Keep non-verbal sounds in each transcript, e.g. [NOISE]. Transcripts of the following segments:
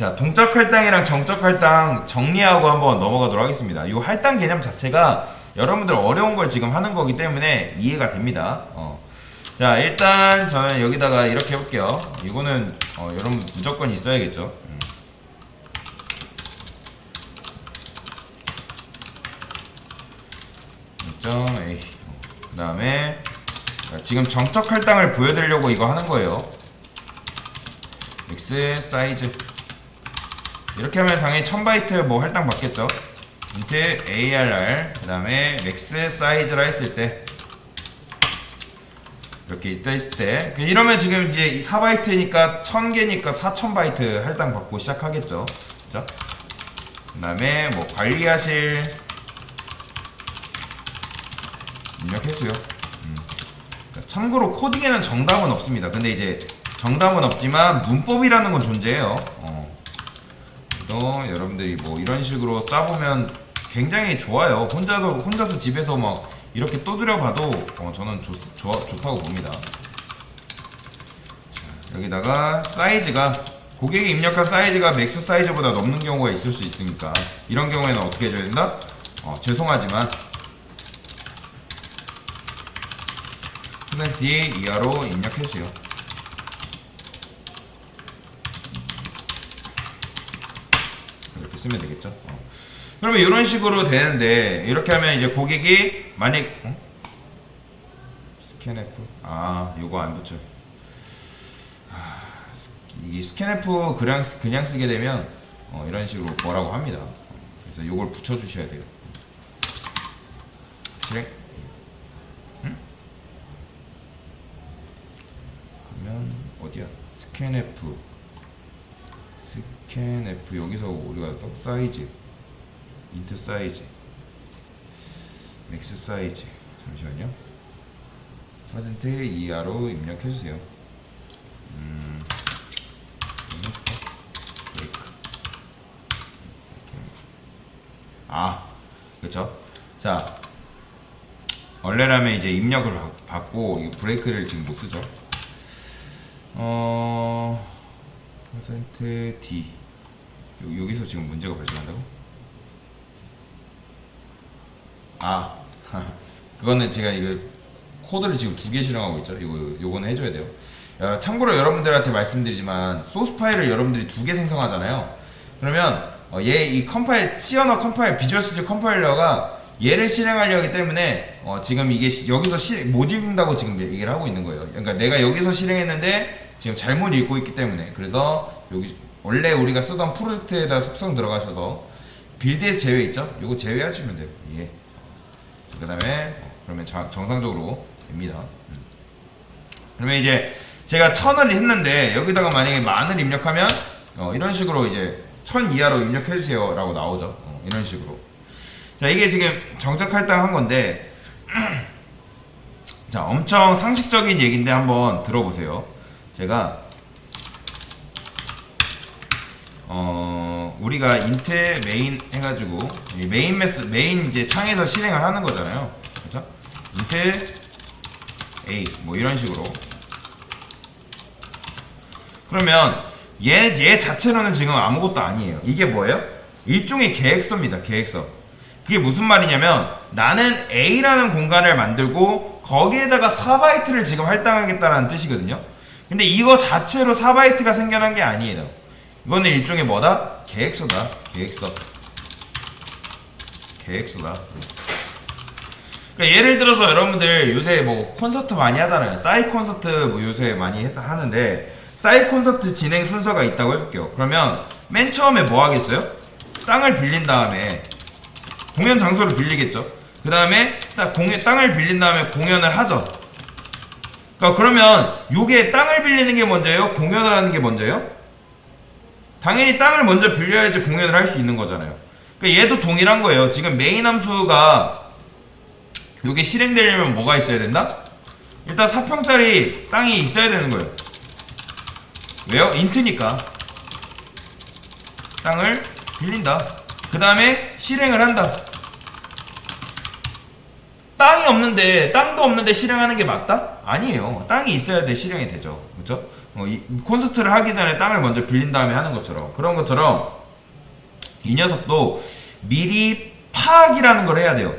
자, 동적 할당이랑 정적 할당 정리하고 한번 넘어가도록 하겠습니다. 이 할당 개념 자체가 여러분들 어려운 걸 지금 하는 거기 때문에 이해가 됩니다. 어. 자, 일단 저는 여기다가 이렇게 해볼게요. 이거는 어, 여러분 무조건 있어야겠죠. 음. 그 다음에 지금 정적 할당을 보여드리려고 이거 하는 거예요. X 사이즈. 이렇게 하면 당연히 1000바이트 뭐 할당 받겠죠. 인트 ARR 그 다음에 맥스 사이즈라 했을 때 이렇게 있다 했을 때그 이러면 지금 이제 이 4바이트니까 1000개니까 4000바이트 할당 받고 시작하겠죠. 그죠? 그 다음에 뭐 관리하실 입력했어요. 음. 참고로 코딩에는 정답은 없습니다. 근데 이제 정답은 없지만 문법이라는 건 존재해요. 어. 또 여러분들이 뭐 이런 식으로 짜보면 굉장히 좋아요. 혼자서 혼자서 집에서 막 이렇게 떠들여 봐도 어, 저는 좋, 좋아, 좋다고 봅니다. 자, 여기다가 사이즈가 고객이 입력한 사이즈가 맥스 사이즈보다 넘는 경우가 있을 수 있으니까 이런 경우에는 어떻게 해줘야 된다? 어, 죄송하지만 퍼센트 이하로 입력해주세요. 이렇게 쓰면 되겠죠. 어. 그러면 이런 식으로 되는데 이렇게 하면 이제 고객이 만약 어? 스캔F 아 요거 안 붙여. 아, 스- 이 스캔F 그냥 쓰- 그냥 쓰게 되면 어, 이런 식으로 뭐라고 합니다. 그래서 요걸 붙여주셔야 돼요. 실행. 그러면 어디야? 스캔F 스캔F 여기서 우리가 또 사이즈 인트 사이즈 맥스 사이즈. 잠시만요. 퍼센트 이하로 입력해주세요. 음 아 그쵸? 자 원래라면 이제 입력을 받- 받고 이 브레이크를 지금 못 쓰죠. 어 퍼센트 D 요, 여기서 지금 문제가 발생한다고? 아 [LAUGHS] 그거는 제가 이거 코드를 지금 두 개 실행하고 있죠. 이거 요거는 해줘야 돼요. 어, 참고로 여러분들한테 말씀드리지만 소스 파일을 여러분들이 두 개 생성하잖아요. 그러면 어, 얘이 컴파일 치어너 컴파일 비주얼 스튜디오 컴파일러가 얘를 실행하려 하기 때문에 어, 지금 이게 시- 여기서 시, 못 읽는다고 지금 얘기를 하고 있는 거예요. 그러니까 내가 여기서 실행했는데 지금 잘못 읽고 있기 때문에 그래서 여기 원래 우리가 쓰던 프로젝트에다 속성 들어가셔서 빌드에서 제외 있죠? 요거 제외하시면 돼요. 예. 그 다음에 그러면 자- 정상적으로 됩니다. 음. 그러면 이제 제가 천을 했는데 여기다가 만약에 만을 입력하면 어, 이런 식으로 이제 천 이하로 입력해 주세요 라고 나오죠. 어, 이런 식으로. 자 이게 지금 정적 할당한 건데 [CLEARS THROAT] 자 엄청 상식적인 얘기인데 한번 들어보세요. 제가 어 우리가 인텔 메인 해가지고 이 메인 메스 메인 이제 창에서 실행을 하는 거잖아요. 그렇죠? 인텔 A 뭐 이런 식으로 그러면 얘, 얘 자체로는 지금 아무것도 아니에요. 이게 뭐예요? 일종의 계획서입니다. 계획서. 그게 무슨 말이냐면 나는 A라는 공간을 만들고 거기에다가 4바이트를 지금 할당하겠다는 뜻이거든요. 근데 이거 자체로 4바이트가 생겨난 게 아니에요. 이거는 일종의 뭐다? 계획서다. 계획서. 계획서다. 그러니까 예를 들어서 여러분들 요새 뭐 콘서트 많이 하잖아요. 싸이 콘서트 뭐 요새 많이 했다 하는데 싸이 콘서트 진행 순서가 있다고 해볼게요. 그러면 맨 처음에 뭐 하겠어요? 땅을 빌린 다음에 공연 장소를 빌리겠죠. 그 다음에 딱 공연 땅을 빌린 다음에 공연을 하죠. 그러니까 그러면 요게 땅을 빌리는 게 먼저예요? 공연을 하는 게 먼저예요? 당연히 땅을 먼저 빌려야지 공연을 할 수 있는 거잖아요. 그러니까 얘도 동일한 거예요. 지금 메인 함수가 요게 실행되려면 뭐가 있어야 된다? 일단 4평짜리 땅이 있어야 되는 거예요. 왜요? 인트니까. 땅을 빌린다. 그 다음에 실행을 한다. 땅이 없는데, 땅도 없는데 실행하는 게 맞다? 아니에요. 땅이 있어야 돼, 실행이 되죠. 그죠? 어, 이 콘서트를 하기 전에 땅을 먼저 빌린 다음에 하는 것처럼 그런 것처럼 이 녀석도 미리 파악이라는 걸 해야 돼요.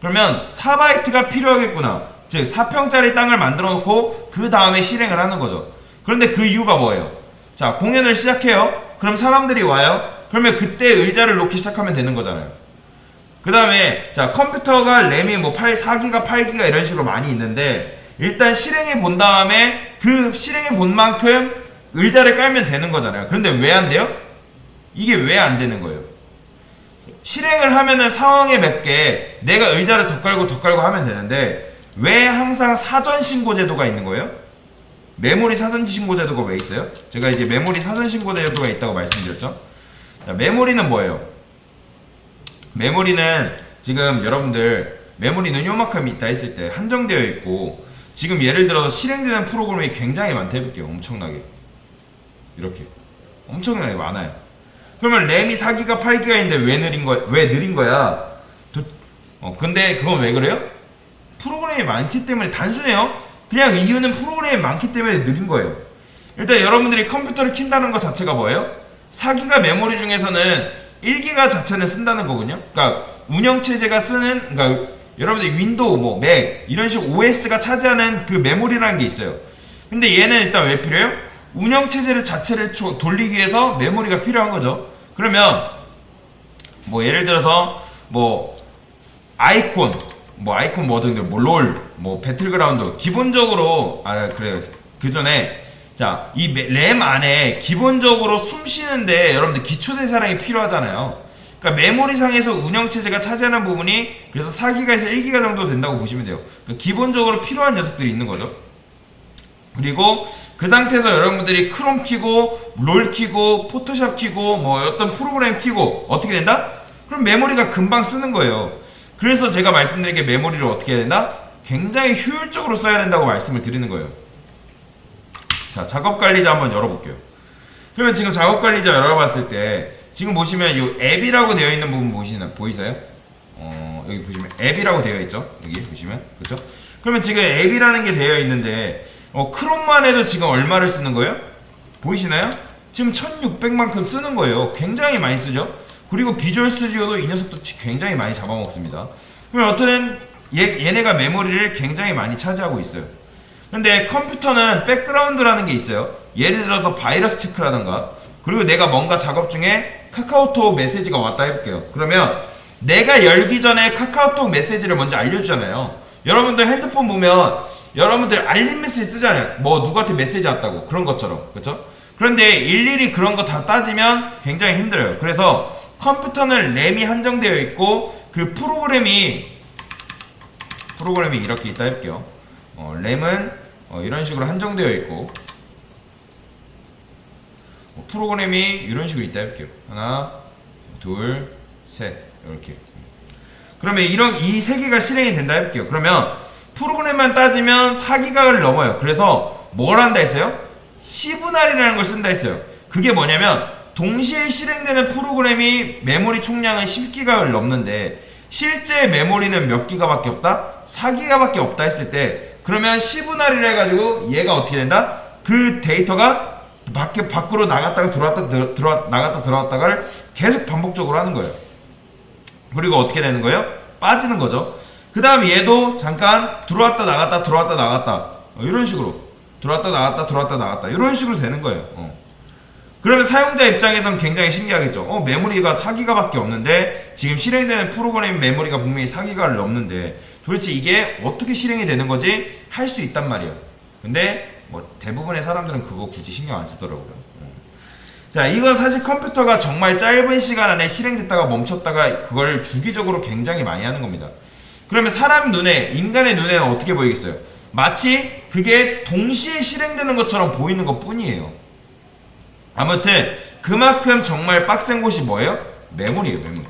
그러면 4바이트가 필요하겠구나. 즉 4평짜리 땅을 만들어 놓고 그 다음에 실행을 하는 거죠. 그런데 그 이유가 뭐예요? 자 공연을 시작해요. 그럼 사람들이 와요. 그러면 그때 의자를 놓기 시작하면 되는 거잖아요. 그 다음에 자 컴퓨터가 램이 뭐 8, 4기가 8기가 이런 식으로 많이 있는데 일단 실행해 본 다음에 그 실행해 본 만큼 의자를 깔면 되는 거잖아요. 그런데 왜 안 돼요? 이게 왜 안 되는 거예요? 실행을 하면은 상황에 맞게 내가 의자를 더 깔고 더 깔고 하면 되는데 왜 항상 사전 신고 제도가 있는 거예요? 메모리 사전 신고 제도가 왜 있어요? 제가 이제 메모리 사전 신고 제도가 있다고 말씀드렸죠. 자, 메모리는 뭐예요? 메모리는 지금 여러분들 메모리는 요만큼 있다 했을 때 한정되어 있고 지금 예를 들어서 실행되는 프로그램이 굉장히 많다 해볼게요. 엄청나게 이렇게 엄청나게 많아요. 그러면 램이 4기가 8기가인데 왜 느린 거야? 왜 느린 거야? 도- 어 근데 그건 왜 그래요? 프로그램이 많기 때문에 단순해요. 그냥 이유는 프로그램이 많기 때문에 느린 거예요. 일단 여러분들이 컴퓨터를 킨다는 것 자체가 뭐예요? 4기가 메모리 중에서는 1기가 자체는 쓴다는 거군요. 그러니까 운영 체제가 쓰는 그러니까 여러분들 윈도우 뭐 맥 이런 식 OS가 차지하는 그 메모리라는 게 있어요. 근데 얘는 일단 왜 필요해요? 운영 체제를 자체를 초- 돌리기 위해서 메모리가 필요한 거죠. 그러면 뭐 예를 들어서 뭐 아이콘 뭐 아이콘 뭐든 뭐롤 뭐 배틀그라운드 기본적으로 아 그래요 그 전에 자 이 램 안에 기본적으로 숨 쉬는데 여러분들 기초 대사량이 필요하잖아요 그러니까 메모리 상에서 운영 체제가 차지하는 부분이 그래서 4기가에서 1기가 정도 된다고 보시면 돼요 그러니까 기본적으로 필요한 녀석들이 있는 거죠 그리고 그 상태에서 여러분들이 크롬 키고 롤 키고 포토샵 키고 뭐 어떤 프로그램 키고 어떻게 된다? 그럼 메모리가 금방 쓰는 거예요. 그래서 제가 말씀드린 게 메모리를 어떻게 해야 된다? 굉장히 효율적으로 써야 된다고 말씀을 드리는 거예요. 자, 작업 관리자 한번 열어볼게요. 그러면 지금 작업 관리자 열어봤을 때 지금 보시면 이 앱이라고 되어 있는 부분 보시나 보이세요? 어, 여기 보시면 앱이라고 되어 있죠. 여기 보시면 그렇죠? 그러면 지금 앱이라는 게 되어 있는데 어, 크롬만 해도 지금 얼마를 쓰는 거예요? 보이시나요? 지금 1600만큼 쓰는 거예요. 굉장히 많이 쓰죠. 그리고 비주얼 스튜디오도 이 녀석도 굉장히 많이 잡아먹습니다. 그러면 어떤 얘, 얘네가 메모리를 굉장히 많이 차지하고 있어요. 근데 컴퓨터는 백그라운드라는 게 있어요. 예를 들어서 바이러스 체크라던가 그리고 내가 뭔가 작업 중에 카카오톡 메시지가 왔다 해볼게요. 그러면 내가 열기 전에 카카오톡 메시지를 먼저 알려주잖아요. 여러분들 핸드폰 보면 여러분들 알림 메시지 뜨잖아요. 뭐 누구한테 메시지 왔다고 그런 것처럼 그렇죠? 그런데 일일이 그런 거 다 따지면 굉장히 힘들어요. 그래서 컴퓨터는 램이 한정되어 있고 그 프로그램이 프로그램이 이렇게 있다 해볼게요. 어, 램은 어, 이런 식으로 한정되어 있고 어, 프로그램이 이런 식으로 있다 해볼게요. 하나, 둘, 셋 이렇게. 그러면 이런 이 세 개가 실행이 된다 해볼게요. 그러면 프로그램만 따지면 4기가를 넘어요. 그래서 뭘 한다 했어요? 10분할이라는 걸 쓴다 했어요. 그게 뭐냐면 동시에 실행되는 프로그램이 메모리 총량은 10기가를 넘는데 실제 메모리는 몇 기가밖에 없다? 4기가밖에 없다 했을 때 그러면 10분할이라 해가지고 얘가 어떻게 된다? 그 데이터가 밖에 밖으로 나갔다가 들어왔다 들, 들어 나갔다 들어왔다가를 계속 반복적으로 하는 거예요. 그리고 어떻게 되는 거예요? 빠지는 거죠. 그 다음 얘도 잠깐 들어왔다 나갔다 들어왔다 나갔다 어, 이런 식으로 들어왔다 나갔다 들어왔다 나갔다 이런 식으로 되는 거예요. 어. 그러면 사용자 입장에선 굉장히 신기하겠죠. 어, 메모리가 4기가밖에 없는데 지금 실행되는 프로그램 메모리가 분명히 4기가를 넘는데 도대체 이게 어떻게 실행이 되는 거지? 할 수 있단 말이에요. 근데 뭐 대부분의 사람들은 그거 굳이 신경 안 쓰더라고요. 어. 자, 이건 사실 컴퓨터가 정말 짧은 시간 안에 실행됐다가 멈췄다가 그걸 주기적으로 굉장히 많이 하는 겁니다. 그러면 사람 눈에, 인간의 눈에는 어떻게 보이겠어요? 마치 그게 동시에 실행되는 것처럼 보이는 것 뿐이에요. 아무튼 그만큼 정말 빡센 곳이 뭐예요? 메모리예요, 메모리.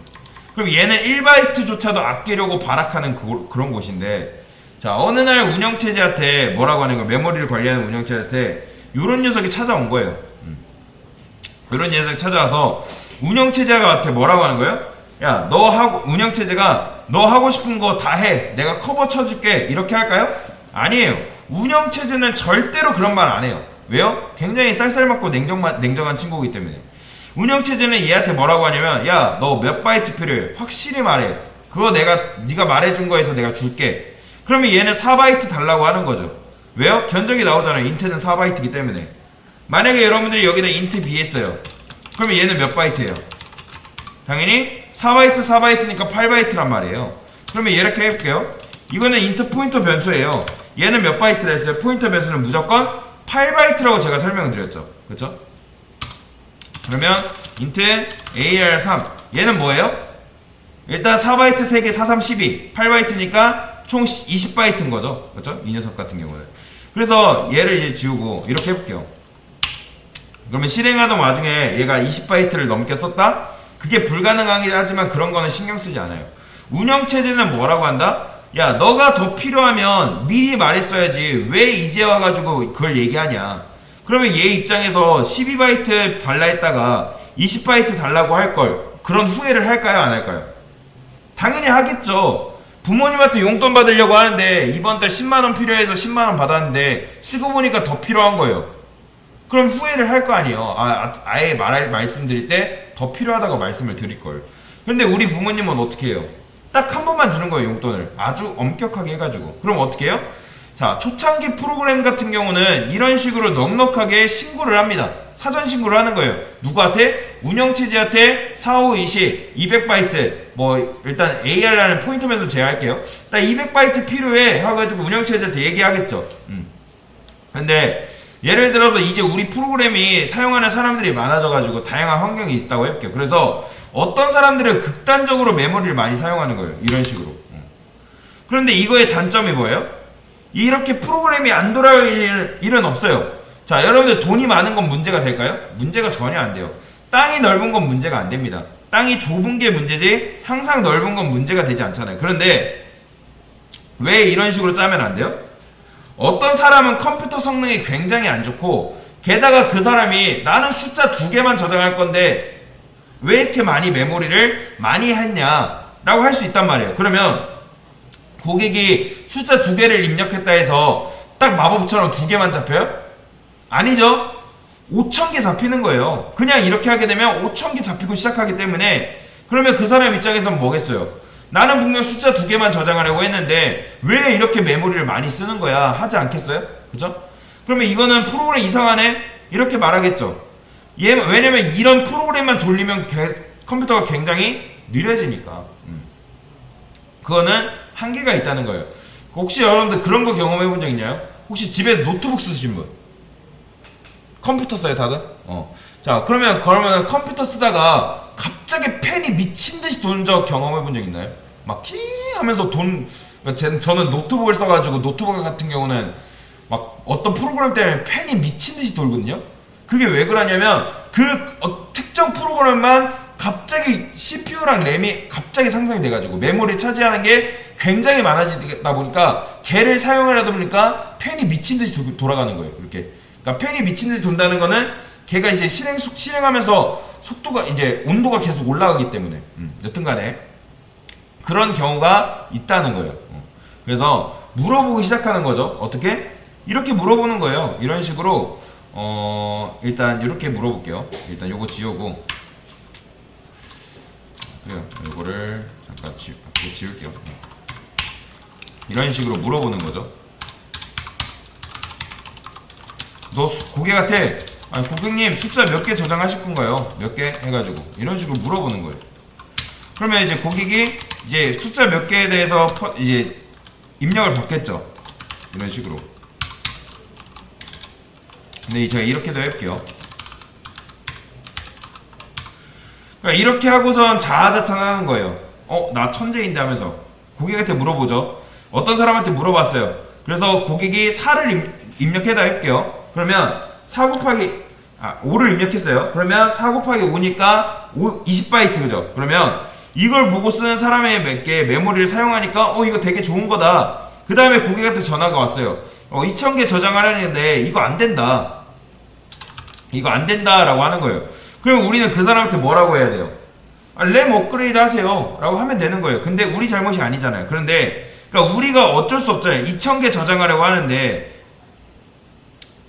그럼 얘는 1바이트조차도 아끼려고 발악하는 그, 그런 곳인데 자 어느 날 운영체제한테 뭐라고 하는 거예요? 메모리를 관리하는 운영체제한테 이런 녀석이 찾아온 거예요. 음. 이런 녀석이 찾아와서 운영체제한테 뭐라고 하는 거예요? 야 너 하고 운영체제가 너 하고 싶은 거 다 해. 내가 커버 쳐줄게. 이렇게 할까요? 아니에요. 운영체제는 절대로 그런 말 안 해요. 왜요? 굉장히 쌀쌀맞고 냉정만, 냉정한 친구이기 때문에. 운영체제는 얘한테 뭐라고 하냐면, 야, 너 몇 바이트 필요해? 확실히 말해. 그거 내가, 네가 말해준 거에서 내가 줄게. 그러면 얘는 4바이트 달라고 하는 거죠. 왜요? 견적이 나오잖아요. 인트는 4바이트이기 때문에. 만약에 여러분들이 여기다 인트 B 했어요. 그러면 얘는 몇 바이트예요? 당연히 4바이트 4바이트니까 8바이트란 말이에요. 그러면 이렇게 해볼게요. 이거는 인트 포인터 변수예요. 얘는 몇 바이트라 했어요? 포인터 변수는 무조건 8바이트라고 제가 설명을 드렸죠. 그렇죠? 그러면 인트 AR3 얘는 뭐예요? 일단 4바이트 3개 4, 3, 12 8바이트니까 총 20바이트인 거죠. 그렇죠? 이 녀석 같은 경우는. 그래서 얘를 이제 지우고 이렇게 해볼게요. 그러면 실행하던 와중에 얘가 20바이트를 넘게 썼다? 그게 불가능하긴 하지만 그런 거는 신경 쓰지 않아요. 운영체제는 뭐라고 한다? 야, 너가 더 필요하면 미리 말했어야지. 왜 이제 와가지고 그걸 얘기하냐. 그러면 얘 입장에서 12바이트 달라 했다가 20바이트 달라고 할 걸. 그런 후회를 할까요? 안 할까요? 당연히 하겠죠. 부모님한테 용돈 받으려고 하는데 이번 달 10만원 필요해서 10만원 받았는데 쓰고 보니까 더 필요한 거예요. 그럼 후회를 할 거 아니에요. 아, 아, 예 말할 말씀드릴 때 더 필요하다고 말씀을 드릴 걸. 근데 우리 부모님은 어떻게 해요? 딱 한 번만 주는 거예요, 용돈을. 아주 엄격하게 해가지고. 그럼 어떻게 해요? 자, 초창기 프로그램 같은 경우는 이런 식으로 넉넉하게 신고를 합니다. 사전 신고를 하는 거예요. 누구한테? 운영체제한테 4520, 200바이트, 뭐, 일단 AR라는 포인트면서 제외할게요. 딱 200바이트 필요해. 해가지고 운영체제한테 얘기하겠죠. 음. 근데, 예를 들어서 이제 우리 프로그램이 사용하는 사람들이 많아져가지고 다양한 환경이 있다고 해볼게요. 그래서 어떤 사람들은 극단적으로 메모리를 많이 사용하는 거예요. 이런 식으로. 음. 그런데 이거의 단점이 뭐예요? 이렇게 프로그램이 안 돌아올 일은 없어요. 자, 여러분들 돈이 많은 건 문제가 될까요? 문제가 전혀 안 돼요. 땅이 넓은 건 문제가 안 됩니다. 땅이 좁은 게 문제지 항상 넓은 건 문제가 되지 않잖아요. 그런데 왜 이런 식으로 짜면 안 돼요? 어떤 사람은 컴퓨터 성능이 굉장히 안 좋고 게다가 그 사람이 나는 숫자 두 개만 저장할 건데 왜 이렇게 많이 메모리를 많이 했냐라고 할 수 있단 말이에요. 그러면 고객이 숫자 두 개를 입력했다 해서 딱 마법처럼 두 개만 잡혀요? 아니죠. 5천 개 잡히는 거예요. 그냥 이렇게 하게 되면 5천 개 잡히고 시작하기 때문에 그러면 그 사람 입장에서는 뭐겠어요? 나는 분명 숫자 두 개만 저장하려고 했는데 왜 이렇게 메모리를 많이 쓰는 거야? 하지 않겠어요? 그죠? 그러면 이거는 프로그램 이상하네? 이렇게 말하겠죠. 얘, 왜냐면 이런 프로그램만 돌리면 개- 컴퓨터가 굉장히 느려지니까. 음. 그거는 한계가 있다는 거예요. 혹시 여러분들 그런 거 경험해 본 적 있나요? 혹시 집에 노트북 쓰신 분? 컴퓨터 써요, 다들? 어. 자, 그러면, 그러면 컴퓨터 쓰다가 갑자기 펜이 미친 듯이 도는 적 경험해 본 적 있나요? 막, 키 하면서 돈, 그러니까 제- 저는 노트북을 써가지고 노트북 같은 경우는 막 어떤 프로그램 때문에 펜이 미친 듯이 돌거든요? 그게 왜 그러냐면 그 어, 특정 프로그램만 갑자기 CPU랑 램이 갑자기 상승이 돼가지고 메모리 차지하는 게 굉장히 많아지다 보니까 걔를 사용하려다 보니까 펜이 미친 듯이 도- 돌아가는 거예요. 이렇게. 그러니까 펜이 미친 듯이 돈다는 거는 걔가 이제 실행 속 실행하면서 속도가 이제 온도가 계속 올라가기 때문에 음, 여튼간에 그런 경우가 있다는 거예요. 어. 그래서 물어보기 시작하는 거죠. 어떻게? 이렇게 물어보는 거예요. 이런 식으로 어 일단 이렇게 물어볼게요. 일단 요거 지우고 그래요. 요거를 잠깐 이거 지울게요. 이런 식으로 물어보는 거죠. 너 수- 고객한테 아니 고객님 숫자 몇 개 저장하실 건가요? 몇 개 해가지고 이런 식으로 물어보는 거예요. 그러면 이제 고객이 이제 숫자 몇 개에 대해서 퍼- 이제 입력을 받겠죠. 이런 식으로. 근데 제가 이렇게도 해볼게요. 그러니까 이렇게 하고선 자아자찬하는 거예요. 어, 나 천재인데 하면서 고객한테 물어보죠. 어떤 사람한테 물어봤어요. 그래서 고객이 4를 입력해다 할게요. 그러면 4 곱하기 아, 5를 입력했어요. 그러면 4 곱하기 5니까 5, 20바이트 그죠? 그러면 이걸 보고 쓰는 사람의 몇 개 메모리를 사용하니까 어 이거 되게 좋은 거다. 그 다음에 고객한테 전화가 왔어요. 어 2,000개 저장하려는데 이거 안 된다. 이거 안 된다라고 하는 거예요. 그러면 우리는 그 사람한테 뭐라고 해야 돼요? 아, 램 업그레이드 하세요. 라고 하면 되는 거예요. 근데 우리 잘못이 아니잖아요. 그런데, 그러니까 우리가 어쩔 수 없잖아요. 2,000개 저장하려고 하는데,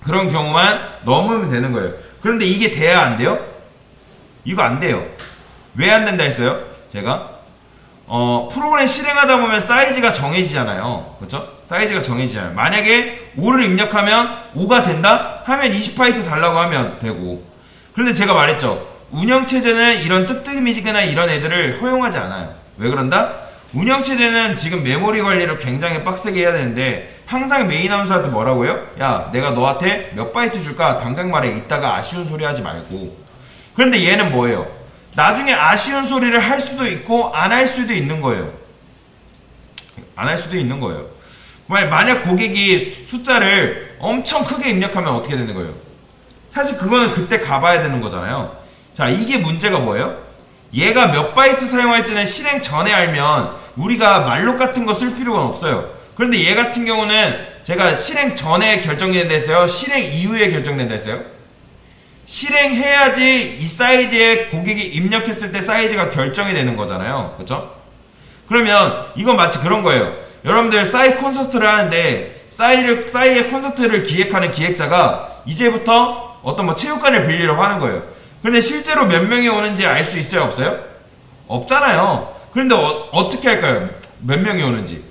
그런 경우만 넘으면 되는 거예요. 그런데 이게 돼야 안 돼요? 이거 안 돼요. 왜 안 된다 했어요? 제가 어, 프로그램 실행하다 보면 사이즈가 정해지잖아요. 그렇죠? 사이즈가 정해지잖아요. 만약에 5를 입력하면 5가 된다? 하면 20바이트 달라고 하면 되고. 그런데 제가 말했죠. 운영체제는 이런 뜨뜨미지근한 이런 애들을 허용하지 않아요. 왜 그런다? 운영체제는 지금 메모리 관리를 굉장히 빡세게 해야 되는데 항상 메인 함수한테 뭐라고요? 야 내가 너한테 몇 바이트 줄까? 당장 말해 이따가 아쉬운 소리 하지 말고 그런데 얘는 뭐예요? 나중에 아쉬운 소리를 할 수도 있고 안 할 수도 있는 거예요. 안 할 수도 있는 거예요. 만약 고객이 숫자를 엄청 크게 입력하면 어떻게 되는 거예요? 사실 그거는 그때 가봐야 되는 거잖아요. 자, 이게 문제가 뭐예요? 얘가 몇 바이트 사용할지는 실행 전에 알면 우리가 말록 같은 거 쓸 필요가 없어요. 그런데 얘 같은 경우는 제가 실행 전에 결정된다 했어요? 실행 이후에 결정된다 했어요? 실행해야지 이 사이즈에 고객이 입력했을 때 사이즈가 결정이 되는 거잖아요. 그렇죠? 그러면 이건 마치 그런 거예요. 여러분들 싸이 콘서트를 하는데 싸이를 싸이의 콘서트를 기획하는 기획자가 이제부터 어떤 뭐 체육관을 빌리려고 하는 거예요. 그런데 실제로 몇 명이 오는지 알 수 있어요, 없어요? 없잖아요. 그런데 어, 떻게 할까요? 몇 명이 오는지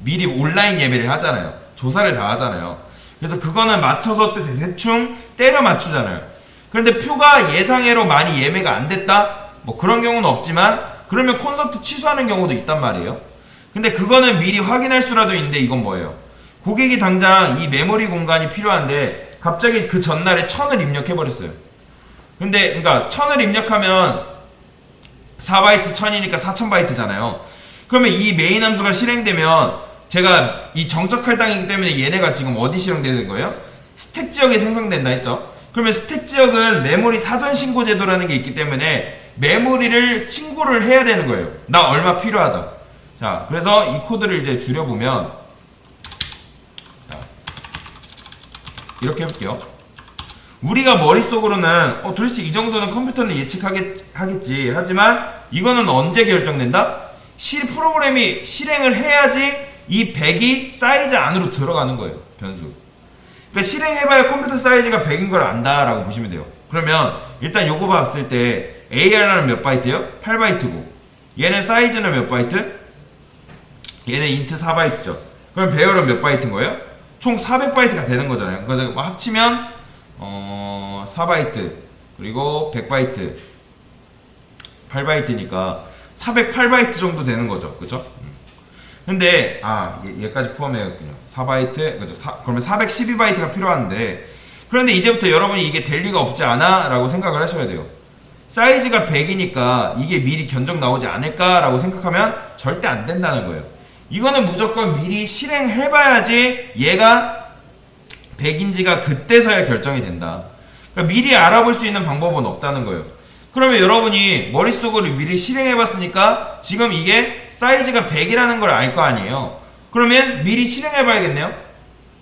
미리 온라인 예매를 하잖아요. 조사를 다 하잖아요. 그래서 그거는 맞춰서 대- 대충 때려 맞추잖아요. 그런데 표가 예상외로 많이 예매가 안 됐다? 뭐 그런 경우는 없지만 그러면 콘서트 취소하는 경우도 있단 말이에요. 근데 그거는 미리 확인할 수라도 있는데 이건 뭐예요? 고객이 당장 이 메모리 공간이 필요한데 갑자기 그 전날에 천을 입력해버렸어요. 근데 그러니까 천을 입력하면 4바이트 1000이니까 4000바이트잖아요. 그러면 이 메인 함수가 실행되면 제가 이 정적 할당이기 때문에 얘네가 지금 어디 실행되는 거예요? 스택 지역에 생성된다 했죠. 그러면 스택 지역은 메모리 사전 신고 제도라는 게 있기 때문에 메모리를 신고를 해야 되는 거예요. 나 얼마 필요하다. 자, 그래서 이 코드를 이제 줄여보면 자, 이렇게 해볼게요. 우리가 머릿속으로는 어, 도대체 이 정도는 컴퓨터는 예측하겠지 하지만 이거는 언제 결정된다? 실 프로그램이 실행을 해야지 이 100이 사이즈 안으로 들어가는 거예요 변수 그러니까 실행해봐야 컴퓨터 사이즈가 100인 걸 안다라고 보시면 돼요 그러면 일단 요거 봤을 때 AR은 몇 바이트예요? 8바이트고 얘는 사이즈는 몇 바이트? 얘는 인트 4바이트죠 그럼 배열은 몇 바이트인 거예요? 총 400바이트가 되는 거잖아요 그래서 뭐 합치면 어 4바이트 그리고 100바이트 8바이트니까 408바이트 정도 되는 거죠 그죠? 음. 근데 아 얘, 얘까지 포함해야겠군요 4바이트 그죠? 사, 그러면 412바이트가 필요한데 그런데 이제부터 여러분이 이게 될 리가 없지 않아? 라고 생각을 하셔야 돼요 사이즈가 100이니까 이게 미리 견적 나오지 않을까? 라고 생각하면 절대 안 된다는 거예요 이거는 무조건 미리 실행해봐야지 얘가 100인지가 그때서야 결정이 된다. 그러니까 미리 알아볼 수 있는 방법은 없다는 거예요. 그러면 여러분이 머릿속으로 미리 실행해봤으니까 지금 이게 사이즈가 100이라는 걸 알 거 아니에요. 그러면 미리 실행해봐야겠네요.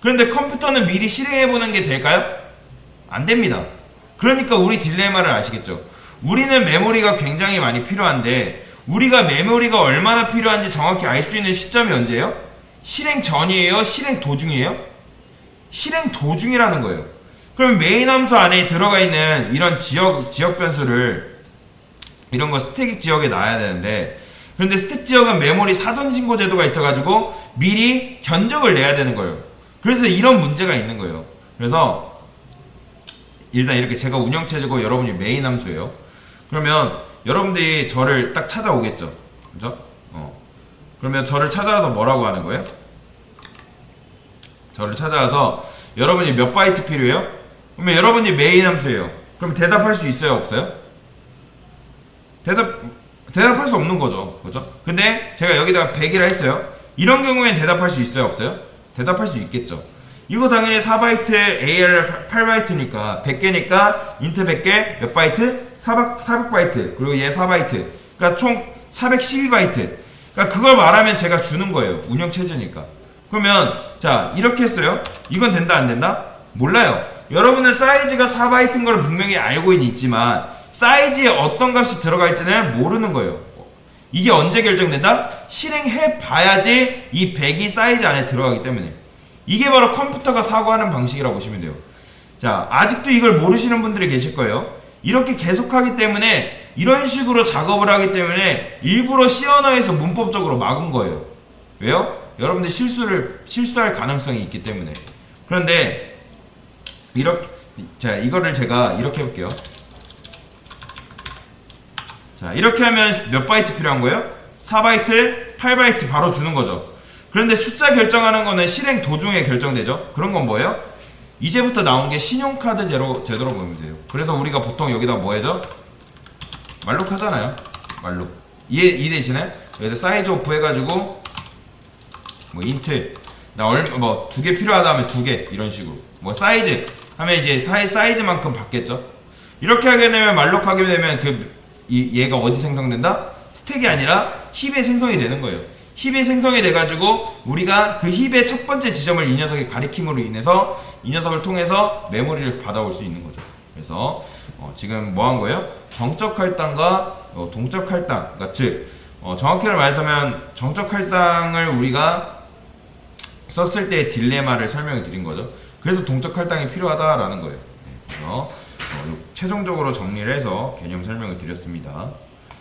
그런데 컴퓨터는 미리 실행해보는 게 될까요? 안 됩니다. 그러니까 우리 딜레마를 아시겠죠? 우리는 메모리가 굉장히 많이 필요한데 우리가 메모리가 얼마나 필요한지 정확히 알 수 있는 시점이 언제예요? 실행 전이에요? 실행 도중이에요? 실행 도중이라는 거예요. 그러면 메인 함수 안에 들어가 있는 이런 지역 지역 변수를 이런 거 스택 지역에 놔야 되는데 그런데 스택 지역은 메모리 사전 신고 제도가 있어가지고 미리 견적을 내야 되는 거예요. 그래서 이런 문제가 있는 거예요. 그래서 일단 이렇게 제가 운영 체제고 여러분이 메인 함수예요. 그러면 여러분들이 저를 딱 찾아오겠죠. 그죠? 어. 그러면 저를 찾아와서 뭐라고 하는 거예요? 저를 찾아와서 여러분이 몇 바이트 필요해요? 그러면 여러분이 메인 함수예요. 그럼 대답할 수 있어요, 없어요? 대답 대답할 수 없는 거죠. 그죠? 근데 제가 여기다가 100이라 했어요. 이런 경우엔 대답할 수 있어요, 없어요? 대답할 수 있겠죠. 이거 당연히 4바이트 AR 8바이트니까 100개니까 인트 100개 몇 바이트? 400, 400바이트. 그리고 얘 4바이트. 그러니까 총 412바이트. 그러니까 그걸 말하면 제가 주는 거예요. 운영 체제니까. 그러면 자 이렇게 했어요. 이건 된다 안 된다? 몰라요. 여러분은 사이즈가 4바이트인 걸 분명히 알고는 있지만 사이즈에 어떤 값이 들어갈지는 모르는 거예요. 이게 언제 결정된다? 실행해 봐야지 이 100이 사이즈 안에 들어가기 때문에 이게 바로 컴퓨터가 사고하는 방식이라고 보시면 돼요. 자, 아직도 이걸 모르시는 분들이 계실 거예요. 이렇게 계속하기 때문에 이런 식으로 작업을 하기 때문에 일부러 C 언어에서 문법적으로 막은 거예요. 왜요? 여러분들 실수를 실수할 가능성이 있기 때문에. 그런데 이렇게 자 이거를 제가 이렇게 해볼게요. 자 이렇게 하면 몇 바이트 필요한 거예요? 4바이트, 8바이트 바로 주는 거죠. 그런데 숫자 결정하는 거는 실행 도중에 결정되죠. 그런 건 뭐예요? 이제부터 나온 게 신용카드 제로 제도로 보면 돼요. 그래서 우리가 보통 여기다 뭐 해죠? 말룩 하잖아요. 말룩. 이, 이 대신에 여기다 사이즈 오프 해가지고 뭐 인트 나 얼마 뭐 두 개 필요하다 하면 두 개 이런 식으로 뭐 사이즈 하면 이제 사이 사이즈만큼 받겠죠. 이렇게 하게 되면 말룩 하게 되면 그 이, 얘가 어디 생성된다? 스택이 아니라 힙에 생성이 되는 거예요. 힙에 생성이 돼가지고 우리가 그 힙의 첫 번째 지점을 이 녀석의 가리킴으로 인해서 이 녀석을 통해서 메모리를 받아올 수 있는 거죠. 그래서 어, 지금 뭐 한 거예요? 정적 할당과 어, 동적 할당, 그러니까 즉 어, 정확히 말하자면 정적 할당을 우리가 썼을 때의 딜레마를 설명해 드린 거죠. 그래서 동적 할당이 필요하다라는 거예요. 네, 그래서 어, 요- 최종적으로 정리를 해서 개념 설명을 드렸습니다.